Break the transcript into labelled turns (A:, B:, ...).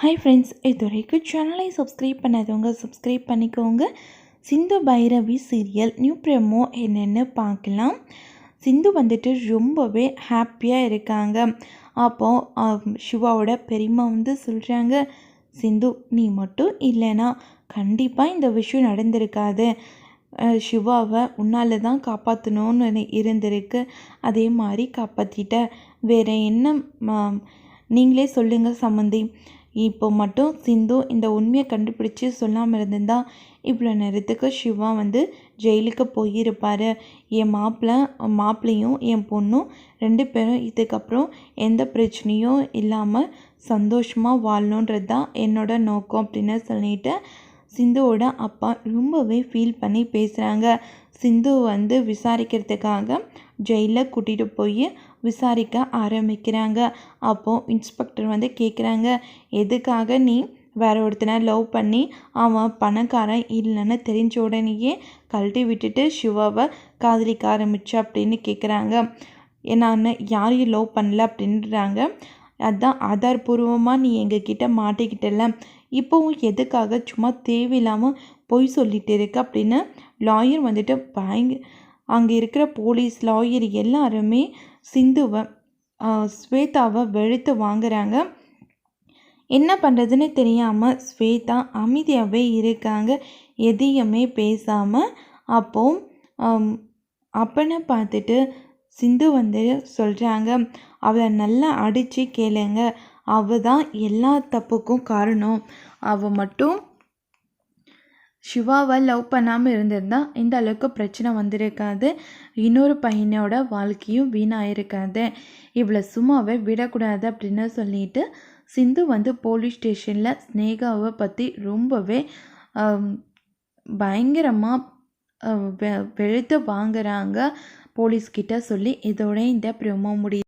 A: Hi friends இது வரைக்கும் சேனலை சப்ஸ்கிரைப் பண்ணாதவங்க சப்ஸ்கிரைப் பண்ணிக்கோங்க. Sindhu Bhairavi serial new promo என்னென்னு பார்க்கலாம். சிந்து வந்துட்டு ரொம்பவே ஹாப்பியாக இருக்காங்க. அப்போது சிவாவோட பெரியம்மா வந்து சொல்கிறாங்க சிந்து நீ மட்டும் இல்லைன்னா கண்டிப்பாக இந்த விஷயம் நடந்திருக்காது. சிவாவை உன்னால் தான் காப்பாற்றணும்னு இருந்திருக்கு. அதே மாதிரி காப்பாற்றிட்ட வேறு என்ன நீங்களே சொல்லுங்கள் சம்மந்தி இப்போ மட்டும் சிந்து இந்த உண்மையை கண்டுபிடிச்சி சொல்லாமல் இருந்திருந்தா இவ்வளோ நேரத்துக்கு சிவா வந்து ஜெயிலுக்கு போயிருப்பார். என் மாப்பிள்ளை மாப்பிள்ளையும் என் பொண்ணும் ரெண்டு பேரும் இதுக்கப்புறம் எந்த பிரச்சனையும் இல்லாமல் சந்தோஷமாக வாழணுன்றது தான் என்னோட நோக்கம் அப்படின்னு சொல்லிட்டு சிந்துவோட அப்பா ரொம்பவே ஃபீல் பண்ணி பேசுகிறாங்க சிந்து வந்து விசாரிக்கிறதுக்காக ஜெயிலில் கூட்டிகிட்டு போய் விசாரிக்க ஆரம்பிக்கிறாங்க. அப்போது இன்ஸ்பெக்டர் வந்து கேட்குறாங்க எதுக்காக நீ வேற ஒருத்தனை லவ் பண்ணி அவன் பணக்காரன் இல்லைன்னு தெரிஞ்ச உடனேயே கழட்டி விட்டுட்டு சிவாவை காதலிக்க ஆரம்பிச்சு அப்படின்னு கேட்குறாங்க நான் யாரையும் லவ் பண்ணல அப்படின்றாங்க. அதுதான் ஆதாரபூர்வமாக நீ எங்ககிட்ட மாட்டிக்கிட்டல இப்போவும் எதுக்காக சும்மா தேவையில்லாமல் பொய் சொல்லிட்டு இருக்க? அப்படின்னு லாயர் வந்துட்டு பயங்க அங்கே இருக்கிற போலீஸ் லாயர் எல்லாருமே சிந்துவை ஸ்வேதாவை வெளுத்து வாங்குறாங்க. என்ன பண்ணுறதுன்னு தெரியாமல் ஸ்வேதா அமைதியாகவே இருக்காங்க. எதையுமே பேசாமல் அப்போ அப்பனை பார்த்துட்டு சிந்து வந்து சொல்கிறாங்க அவளை நல்லா அடித்து கேளுங்க. அவள் தான் எல்லா தப்புக்கும் காரணம். அவள் மட்டும் சிவாவை லவ் பண்ணாமல் இருந்திருந்தால் இந்த அளவுக்கு பிரச்சனை வந்திருக்காது. இன்னொரு பையனோட வாழ்க்கையும் வீணாயிருக்காது. இவ்வளோ சும்மாவே விடக்கூடாது அப்படின்னு சொல்லிட்டு சிந்து வந்து போலீஸ் ஸ்டேஷனில் ஸ்னேகாவை பற்றி ரொம்பவே பயங்கரமாக வெ வெளுத்து வாங்குறாங்க போலீஸ்கிட்ட சொல்லி இதோட இந்த ப்ரோமோ முடியும்